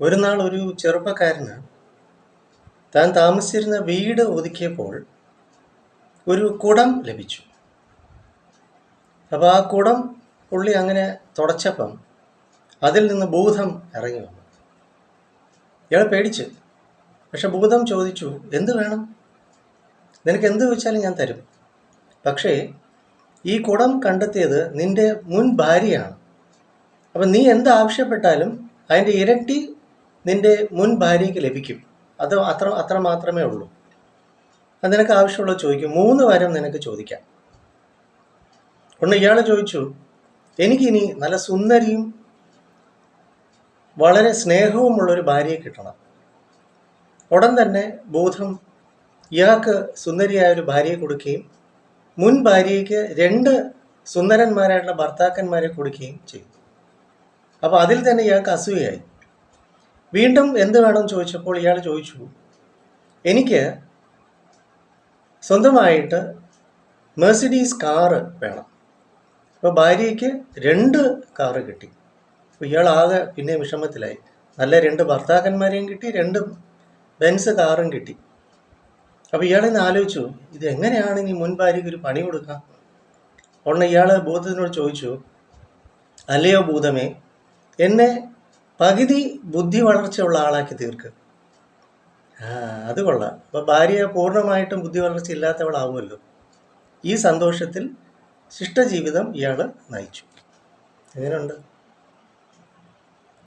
ഒരു നാൾ ഒരു ചെറുപ്പക്കാരന് താൻ താമസിച്ചിരുന്ന വീട് ഒതുക്കിയപ്പോൾ ഒരു കുടം ലഭിച്ചു. അപ്പോൾ ആ കുടം പുള്ളി അങ്ങനെ തുടച്ചപ്പം അതിൽ നിന്ന് ഭൂതം ഇറങ്ങി വന്നു. ഇയാൾ പേടിച്ച്. പക്ഷെ ഭൂതം ചോദിച്ചു എന്ത് വേണം? നിനക്ക് എന്ത് വെച്ചാലും ഞാൻ തരും. പക്ഷേ ഈ കുടം കണ്ടെത്തിയത് നിന്റെ മുൻ ഭാര്യയാണ്. അപ്പം നീ എന്ത് ആവശ്യപ്പെട്ടാലും അതിന്റെ ഇരട്ടി നിന്റെ മുൻ ഭാര്യയ്ക്ക് ലഭിക്കും. അത് അത്ര അത്ര മാത്രമേ ഉള്ളൂ. അത് നിനക്ക് ആവശ്യമുള്ളത് ചോദിക്കും. മൂന്ന് വരം നിനക്ക് ചോദിക്കാം. ഒന്ന് ഇയാൾ ചോദിച്ചു എനിക്കിനി നല്ല സുന്ദരിയും വളരെ സ്നേഹവുമുള്ളൊരു ഭാര്യയെ കിട്ടണം. ഉടൻ തന്നെ ബോധം ഇയാൾക്ക് സുന്ദരിയായ ഒരു ഭാര്യയെ കൊടുക്കുകയും മുൻ ഭാര്യയ്ക്ക് രണ്ട് സുന്ദരന്മാരായിട്ടുള്ള ഭർത്താക്കന്മാരെ കൊടുക്കുകയും ചെയ്തു. അപ്പോൾ അതിൽ തന്നെ ഇയാൾക്ക് അസൂയയായി. വീണ്ടും എന്ത് വേണമെന്ന് ചോദിച്ചപ്പോൾ ഇയാൾ ചോദിച്ചു എനിക്ക് സ്വന്തമായിട്ട് മെഴ്സിഡീസ് കാറ് വേണം. അപ്പോൾ ഭാര്യയ്ക്ക് രണ്ട് കാറ് കിട്ടി. അപ്പോൾ ഇയാൾ ആകെ പിന്നെ വിഷമത്തിലായി. നല്ല രണ്ട് ഭർത്താക്കന്മാരെയും കിട്ടി രണ്ട് ബെൻസ് കാറും കിട്ടി. അപ്പോൾ ഇയാളിന്ന് ആലോചിച്ചു ഇത് എങ്ങനെയാണ് ഇനി മുൻ ഭാര്യയ്ക്ക് ഒരു പണി കൊടുക്കാം? ഉടനെ ഇയാൾ ഭൂതത്തിനോട് ചോദിച്ചു അല്ലയോ ഭൂതമേ എന്നെ പകുതി ബുദ്ധി വളർച്ചയുള്ള ആളാക്കി തീർക്കുക അത് കൊള്ളാം. അപ്പോൾ ഭാര്യ പൂർണമായിട്ടും ബുദ്ധി വളർച്ച ഇല്ലാത്തവളാവുമല്ലോ. ഈ സന്തോഷത്തിൽ ശിഷ്ടജീവിതം ഇയാൾ നയിച്ചു. എങ്ങനെയുണ്ട്?